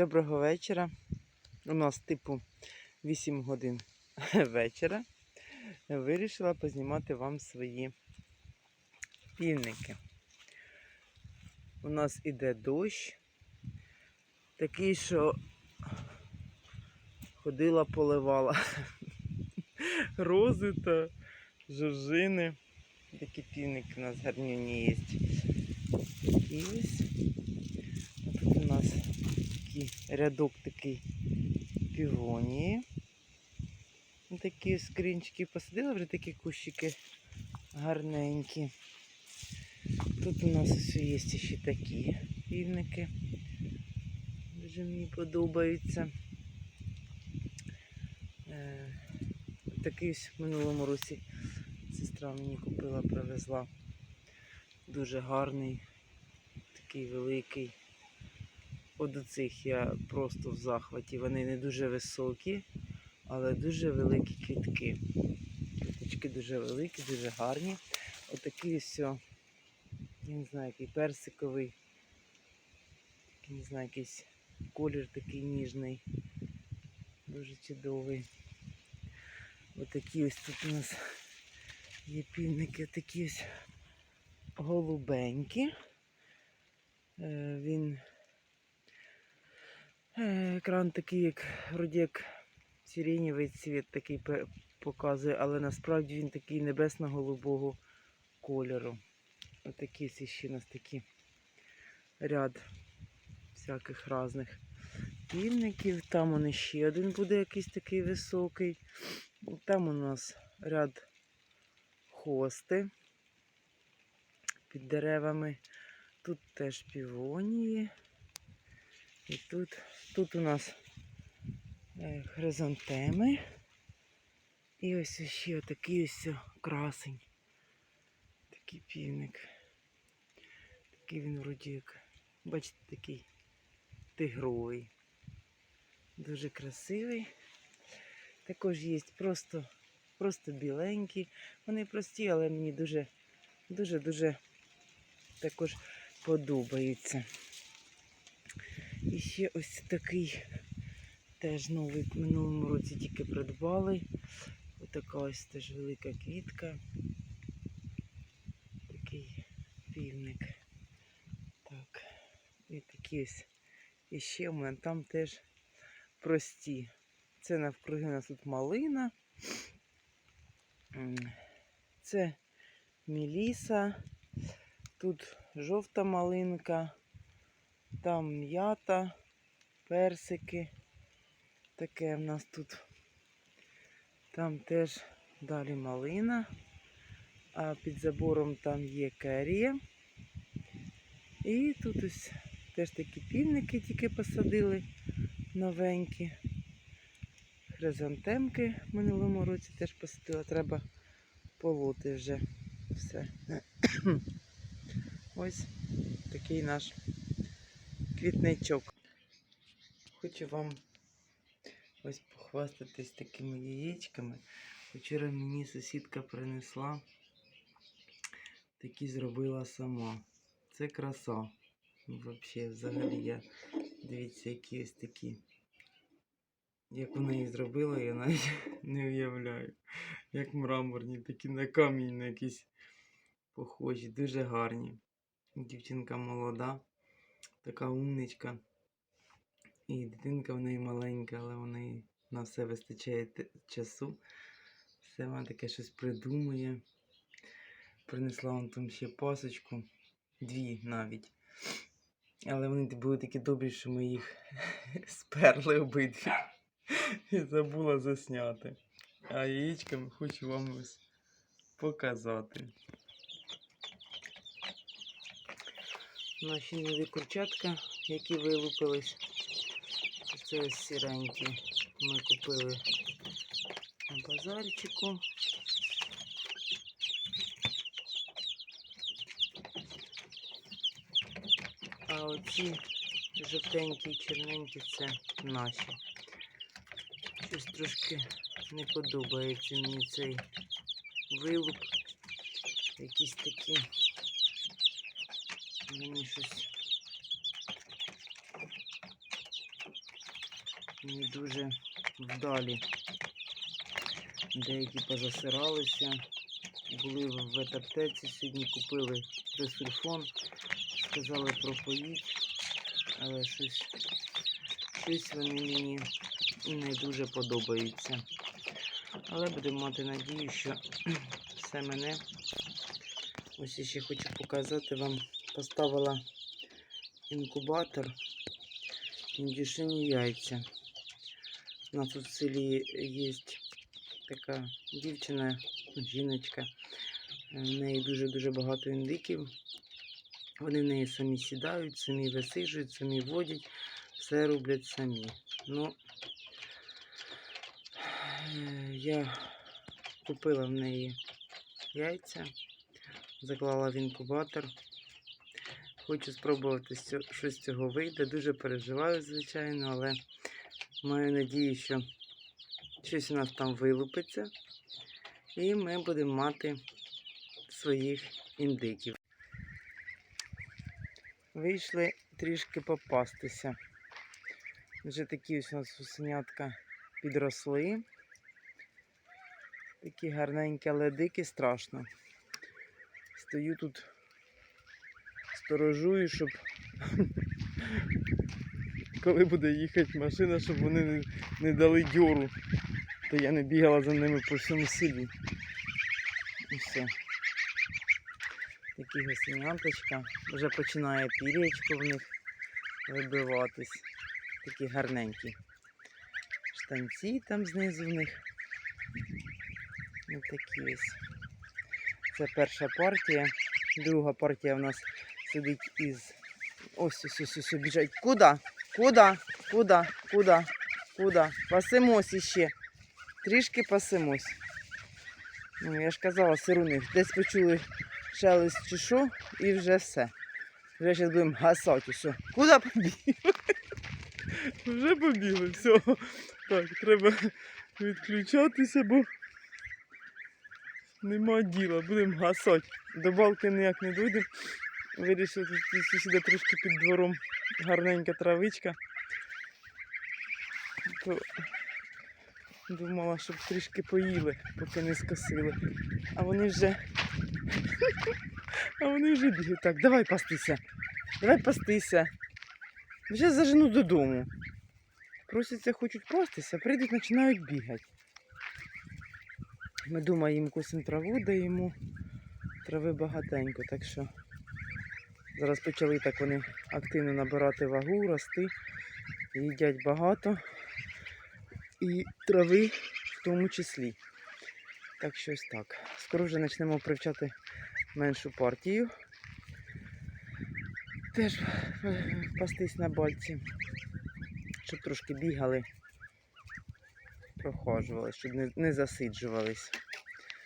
Доброго вечора. У нас типу 8 годин вечора. Вирішила познімати вам свої півники. У нас іде дощ. Такий, що ходила, поливала рози та жоржини. Такі півники у нас гарні є. І ось такий рядок такий півонії. Такі скрінчики посадила вже такі кущики гарненькі. Тут у нас ось є ще такі півники. Дуже мені подобаються. Е, Такий ось в минулому році сестра мені купила, привезла. Дуже гарний, такий великий. От цих я просто в захваті. Вони не дуже високі, але дуже великі квітки. Квіточки дуже великі, дуже гарні. Отакий ось, я не знаю, який персиковий. Не знаю, якийсь колір такий ніжний. Дуже чудовий. Отакі ось тут у нас є півники, такі ось голубенькі. Е, Він екран такий, як вроді як сиренєвий цвіт такий показує, але насправді він такий небесно-голубого кольору. Отакі ось ще у нас такі ряд всяких різних півників. Там он ще один буде якийсь такий високий. Там у нас ряд хости під деревами. Тут теж півонії. І тут, тут у нас е, хризантеми. І ось ще такий ось красень. Такий півник. Такий він вроді бачите, такий тигровий. Дуже красивий. Також є просто, просто біленькі. Вони прості, але мені дуже, дуже, дуже також подобаються. Ще ось такий теж новий в минулому році тільки придбали. Отака ось теж велика квітка. Такий півник. Так. І такі ось. І ще в мене там теж прості. Це навкруги у нас тут малина. Це міліса. Тут жовта малинка, там м'ята, персики. Таке в нас тут. Там теж далі малина. А під забором там є керія. І тут ось теж такі півники тільки посадили новенькі. Хризантемки в минулому році теж посадила. Треба полоти вже все. Ось такий наш квітничок. Хочу вам ось похвастатись такими яєчками. Вчора мені сусідка принесла, такі зробила сама. Це краса. Взагалі, взагалі я дивіться, які ось такі. Як вона їх зробила, я навіть не уявляю. Як мраморні, такі на камінь на якісь похожі, дуже гарні. Дівчинка молода, така умничка. І дитинка в неї маленька, але в неї на все вистачає часу. Все вона таке щось придумує. Принесла вон там ще пасочку, дві навіть. Але вони були такі добрі, що ми їх сперли обидві. І забула засняти. А яєчками хочу вам ось показати. Наші нові курчатка, які вилупились. Це ось сіренькі. Ми купили на базарчику. А оці жовтенькі і чорненькі це наші. Щось трошки не подобається мені цей вилуп. Якісь такі. Мені щось не дуже вдалі. Деякі позасиралися. Були в ветаптеці, сьогодні купили трисульфон, сказали пропоїть, але щось, щось вони мені не дуже подобаються. Але будемо мати надію, що все мене. Ось ще хочу показати вам. Поставила інкубатор індюшині яйця. У нас тут в селі є така дівчина, жіночка. е, В неї дуже-дуже багато індиків. Вони в неї самі сідають, самі висиджують, самі водять, все роблять самі. Ну, е, я купила в неї яйця, заклала в інкубатор. Хочу спробувати що щось з цього вийде. Дуже переживаю, звичайно, але маю надію, що щось у нас там вилупиться. І ми будемо мати своїх індиків. Вийшли трішки попастися. Вже такі ось у нас гусенятка підросли. Такі гарненькі, але дикі страшно. Стою тут, сторожую, щоб коли буде їхати машина, щоб вони не, не дали дьору. То я не бігала за ними по всьому селі. І все. Такі гусеняточка. Вже починає пір'ячко в них вибиватись. Такі гарненькі. Штанці там знизу в них. Ось такі ось. Це перша партія. Друга партія в нас сидить із. Ось ось ось ось біжать. Куда? Куда? Куда? Куда? Куда? Пасемось іще. Трішки пасемось. Ну, я ж казала, сируни. Десь почули шелест чи що, і вже все. Вже зараз будемо гасати. Все. Куди побігли? Вже побігли, все. Так, треба відключатися, бо нема діла, будемо гасати. До балки ніяк не дойдемо. Вирішили тут сусіда трішки під двором гарненька травичка. То думала, щоб трішки поїли, поки не скосили. А вони вже. А вони вже бігають. Так, давай пастися. Давай пастися. Вже зажену додому. Просяться, хочуть пастися, прийдуть, починають бігати. Ми думаємо, їм косимо траву даємо. Трави багатенько, так що зараз почали так вони активно набирати вагу, рости. Їдять багато. І трави в тому числі. Так що ось так. Скоро вже почнемо привчати меншу партію. Теж е, пастись на бальці, щоб трошки бігали, прохожували, щоб не, не засиджувались.